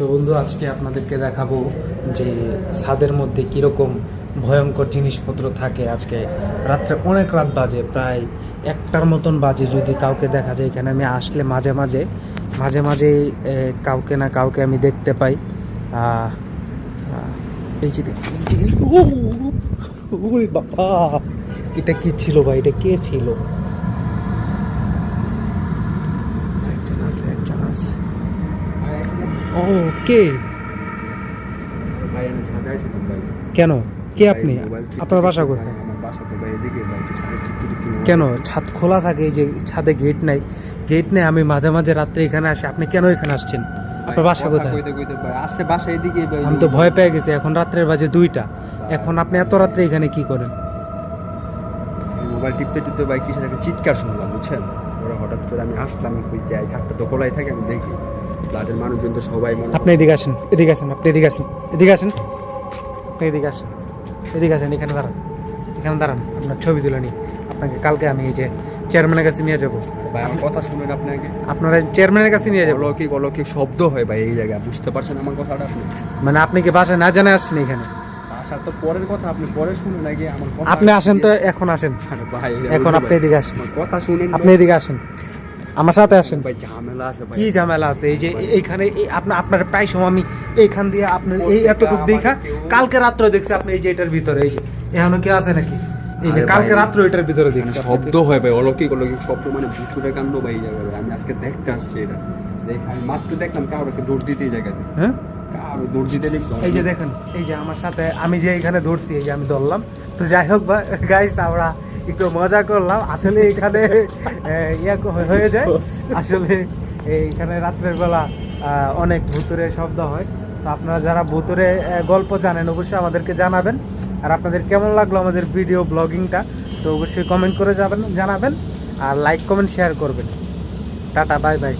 তো বন্ধু, আজকে আপনাদেরকে দেখাবো যে ছাদের মধ্যে কীরকম ভয়ঙ্কর জিনিসপত্র থাকে। আজকে রাত্রে অনেক রাত বাজে, প্রায় একটার মতন বাজে যদি কাউকে দেখা যায় এখানে। আমি আসলে মাঝে মাঝে মাঝে মাঝে কাউকে না কাউকে আমি দেখতে পাই। এই যে ওরে বাবা, এটা কি ছিল ভাই? এটা কে ছিল একজন আছে একজন আছে ও কে ভাই আমি ছাদে ছিলাম ভাই। কেন? কে আপনি? আপনার বাসা কোথায়? আমার বাসা তো ভাই এদিকে ভাই কেন? ছাদ খোলা থাকে এই যে ছাদে গেট নাই। গেট নেই আমি মাঝে মাঝে রাত্রে এখানে আসি। আপনি কেন এখানে আসছেন? আপনার বাসা কোথায়? আসছে বাসা এদিকে আমি তো ভয় পেয়ে গেছি এখন রাত্রের বাজে দুইটা। এখন আপনি এত রাত্রে এখানে কি করেন? মোবাইল টিপতে টিপতে ভাই কিসের একটা চিৎকার শুনলাম বুঝছেন? ওরা হঠাৎ করে আমি আসলাম যাই ছাদটা তো খোলাই থাকে আমি দেখি। ফ্ল্যাটের মানুষজন তো সবাই মনে আপনি এদিকে আসেন এদিকে আসেন আপনি এদিকে আসেন এদিকে আসেন। আপনি এদিকে আসেন এদিকে আসেন এখানে দাঁড়ান এখানে দাঁড়ান আপনার ছবি তুলে নিই। আপনাকে কালকে আমি এই যে চেয়ারম্যানের কাছে নিয়ে যাব। ভাই আমার কথা শুনেন আপনি আগে। আপনারা চেয়ারম্যানের কাছে নিয়ে যাব। অলৌকিক অলৌকিক শব্দ হয় ভাই এই জায়গায় বুঝতে পারছেন আমার কথাটা আপনি? মানে আপনি কি বাসায় না জানে আসছেন এখানে? আসার তো পরের কথা আপনি পরে শুনেন আগে আমার কথা। আপনি আসেন তো এখন আসেন। ভাই এখন আপনি এদিকে আসেন। কথা শুনেন আপনি এদিকে আসেন। আমার সাথে আসেন। ভাই ঝামেলা আছে কি ঝামেলা আছে? এই যে এইখানে আপনার আপনার প্রায় সময় আমি এইখান দিয়ে আপনি এই এতটুকু দেখা কালকে রাত্রে দেখছি আপনি এই যে এটার ভিতরে এই যে এখনও কি আছে নাকি? এই যে কালকে রাত্রে এটার ভিতরে দেখছি শব্দ হয় ভাই অলৌকিক অলৌকিক শব্দ মানে ভুতুরে কাণ্ড ভাই ভাই। আমি আজকে দেখতে আসছি এটা। আমি মাত্র দেখলাম কাউকে দৌড় দিতে এই জায়গায়। হ্যাঁ? এই যে দেখেন এই যে আমার সাথে আমি যে এখানে ধরছি এই যে আমি ধরলাম। তো যাই হোক বা গাইস আমরা একটু মজা করলাম। আসলে এখানে ইয়া হয়ে যায়। আসলে এইখানে রাত্রের বেলা অনেক ভুতুরে শব্দ হয়। তো আপনারা যারা ভুতুরে গল্প জানেন, অবশ্যই আমাদেরকে জানাবেন। আর আপনাদের কেমন লাগল আমাদের ভিডিও ব্লগিংটা, তো অবশ্যই কমেন্ট করে যাবেন, জানাবেন। আর লাইক, কমেন্ট, শেয়ার করবেন। Tata, bye bye.